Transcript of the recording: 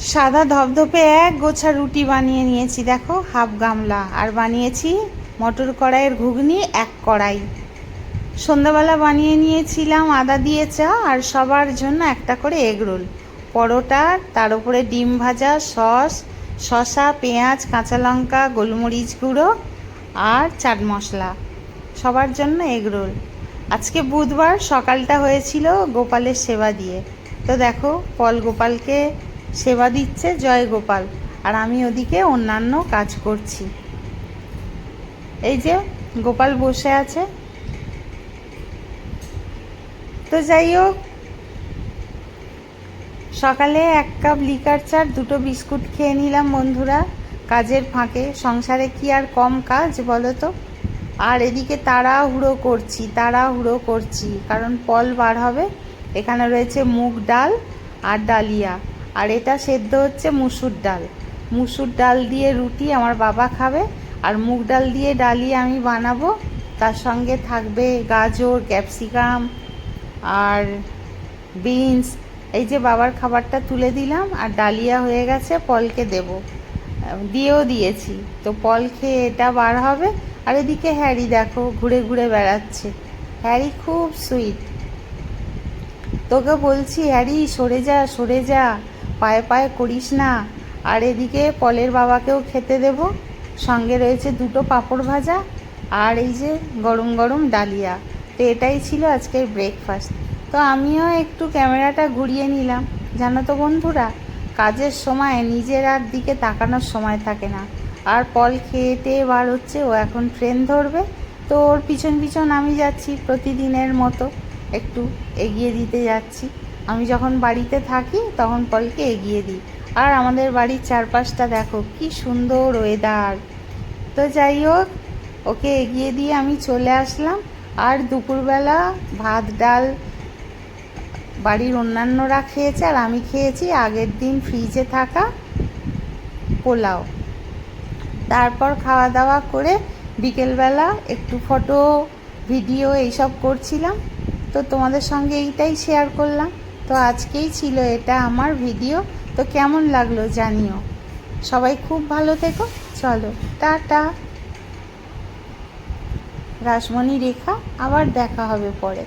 সাদা ধপধপে এক গোছা রুটি বানিয়ে নিয়েছি, দেখো, হাফ গামলা। আর বানিয়েছি মটর কড়াইয়ের ঘুগনি, এক কড়াই। সন্ধ্যাবেলা বানিয়ে নিয়েছিলাম আদা দিয়ে চা আর সবার জন্য একটা করে এগ রোল। পরোটা, তার উপরে ডিম ভাজা, সস, শসা, পেঁয়াজ, কাঁচা লঙ্কা, গোলমরিচ গুঁড়ো আর চাট মশলা। সবার জন্য এগ রোল। আজকে বুধবার সকালটা হয়েছিল গোপালের সেবা দিয়ে। তো দেখো, পল গোপালকে সেবা দিচ্ছে জয় গোপাল। আর আমি ওদিকে অন্যান্য কাজ করছি। এই যে গোপাল বসে আছে। তো যাই হোক, সকালে এক কাপ লিকার চার দুটো বিস্কুট খেয়ে নিলাম বন্ধুরা। কাজের ফাঁকে। সংসারে কি আর কম কাজ বলো তো? আর এদিকে তাড়াহুড়ো করছি তাড়াহুড়ো করছি। কারণ পল বার হবে। এখানে রয়েছে মুগ ডাল আর ডালিয়া। আর এটা সেদ্ধ হচ্ছে মুসুর ডাল। মুসুর ডাল দিয়ে রুটি আমার বাবা খাবে আর মুগ ডাল দিয়ে ডালিয়া আমি বানাবো। তার সঙ্গে থাকবে গাজর, ক্যাপসিকাম আর বিনস। এই যে বাবার খাবারটা তুলে দিলাম আর ডালিয়া হয়ে গেছে, পলকে দেব। দিয়েও দিয়েছি। তো পল খেয়ে এটা বার হবে। আর এদিকে হ্যারি দেখো, ঘুরে ঘুরে বেড়াচ্ছে। হ্যারি খুব সুইট। তোকে বলছি, হ্যারি সরে যা সরে যা। পায়ে পায়ে করিস না। আর এদিকে পলের বাবাকেও খেতে দেব। সঙ্গে রয়েছে দুটো পাঁপড় ভাজা আর এই যে গরম গরম ডালিয়া। তো এটাই ছিল আজকের ব্রেকফাস্ট তো আমিও একটু ক্যামেরাটা ঘুরিয়ে নিলাম। জানো তো বন্ধুরা, কাজের সময় নিজের আর দিকে তাকানোর সময় থাকে না। আর পল খেয়ে টেয়ে বার হচ্ছে, ও এখন ট্রেন ধরবে। তো ওর পিছন পিছন আমি যাচ্ছি প্রতিদিনের মতো। একটু এগিয়ে দিতে যাচ্ছি। আমি যখন বাড়িতে থাকি, তখন পলকে এগিয়ে দিই। আর আমাদের বাড়ির চারপাশটা দেখো, কি সুন্দর ওয়েদার তো যাই হোক, ওকে এগিয়ে দিয়ে আমি চলে আসলাম। আর দুপুরবেলা ভাত, ডাল বাড়ির অন্যান্যরা খেয়েছে, আর আমি খেয়েছি আগের দিন ফ্রিজে থাকা পোলাও। তারপর খাওয়া দাওয়া করে বিকেলবেলা একটু ফটো ভিডিও এইসব করছিলাম। তো তোমাদের সঙ্গে এইটাই শেয়ার করলাম। তো আজকেই ছিল এটা আমার ভিডিও। তো কেমন লাগল জানিও। সবাই খুব ভালো থেকো। চলো, টাটা। রাসমণি রেখা, আবার দেখা হবে পরে।